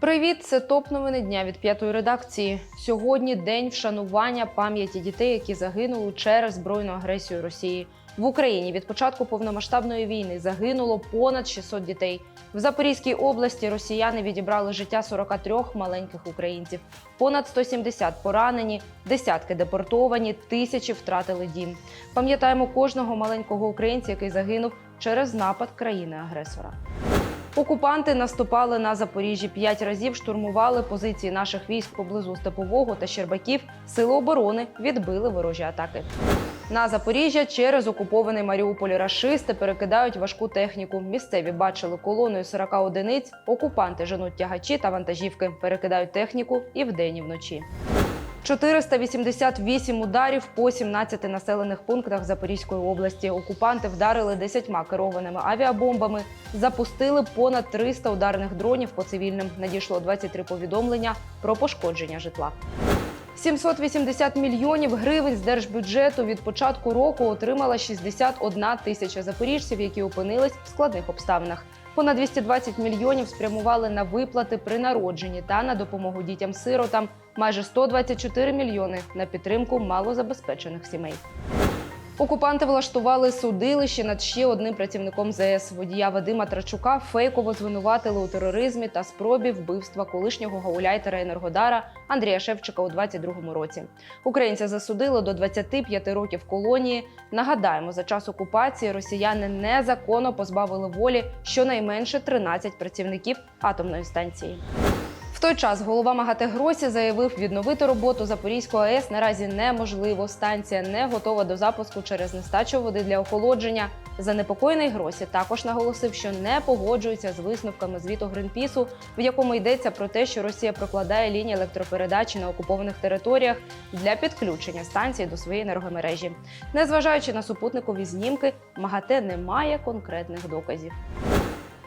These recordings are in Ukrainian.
Привіт, це топ новини дня від п'ятої редакції. Сьогодні день вшанування пам'яті дітей, які загинули через збройну агресію Росії. В Україні від початку повномасштабної війни загинуло понад 600 дітей. В Запорізькій області росіяни відібрали життя 43 маленьких українців. Понад 170 поранені, десятки депортовані, тисячі втратили дім. Пам'ятаємо кожного маленького українця, який загинув через напад країни-агресора. Окупанти наступали на Запоріжжі п'ять разів, штурмували позиції наших військ поблизу Степового та Щербаків. Сили оборони відбили ворожі атаки. На Запоріжжя через окупований Маріуполь рашисти перекидають важку техніку. Місцеві бачили колоною 40 одиниць. Окупанти женуть тягачі та вантажівки, перекидають техніку і вдень, і вночі. 488 ударів по 17 населених пунктах Запорізької області. Окупанти вдарили 10 керованими авіабомбами, запустили понад 300 ударних дронів по цивільним. Надійшло 23 повідомлення про пошкодження житла. 780 мільйонів гривень з держбюджету від початку року отримала 61 тисяча запоріжців, які опинились в складних обставинах. Понад 220 мільйонів спрямували на виплати при народженні та на допомогу дітям-сиротам. Майже 124 мільйони на підтримку малозабезпечених сімей. Окупанти влаштували судилище над ще одним працівником ЗС. Водія Вадима Трачука фейково звинуватили у тероризмі та спробі вбивства колишнього гауляйтера Енергодара Андрія Шевчика у 22-му році. Українця засудили до 25 років колонії. Нагадаємо, за час окупації росіяни незаконно позбавили волі щонайменше 13 працівників атомної станції. Той час голова МАГАТЕ Гросі заявив, відновити роботу Запорізької АЕС наразі неможливо. Станція не готова до запуску через нестачу води для охолодження. Занепокоєний Гросі також наголосив, що не погоджується з висновками звіту Гринпісу, в якому йдеться про те, що Росія прокладає лінії електропередачі на окупованих територіях для підключення станції до своєї енергомережі. Незважаючи на супутникові знімки, МАГАТЕ не має конкретних доказів.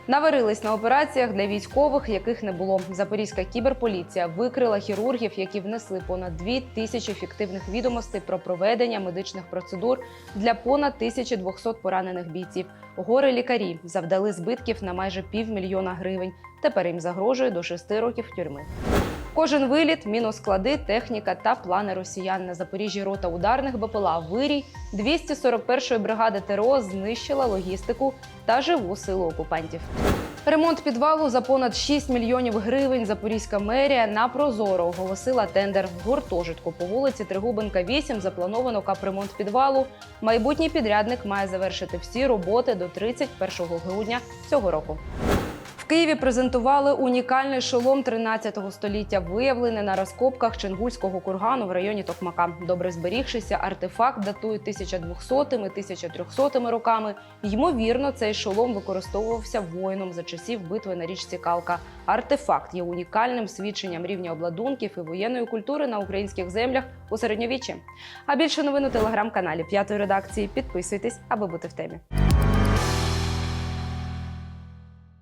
Наварились на операціях для військових, яких не було. Запорізька кіберполіція викрила хірургів, які внесли понад дві тисячі фіктивних відомостей про проведення медичних процедур для понад 1200 поранених бійців. Гори лікарі завдали збитків на майже півмільйона гривень. Тепер їм загрожує до шести років тюрми. Кожен виліт, міносклади, техніка та плани росіян на Запоріжжі рота ударних БПЛА Вирій 241-ї бригади ТРО знищила логістику та живу силу окупантів. Ремонт підвалу за понад 6 мільйонів гривень. Запорізька мерія на Прозоро оголосила тендер в гуртожитку по вулиці Тригубенка 8 заплановано капремонт підвалу. Майбутній підрядник має завершити всі роботи до 31 грудня цього року. Києві презентували унікальний шолом 13 століття, виявлений на розкопках Чингульського кургану в районі Токмака. Добре зберігшися артефакт датує 1200-1300 роками. Ймовірно, цей шолом використовувався воїном за часів битви на річці Калка. Артефакт є унікальним свідченням рівня обладунків і воєнної культури на українських землях у середньовіччі. А більше новин у телеграм-каналі п'ятої редакції. Підписуйтесь, аби бути в темі.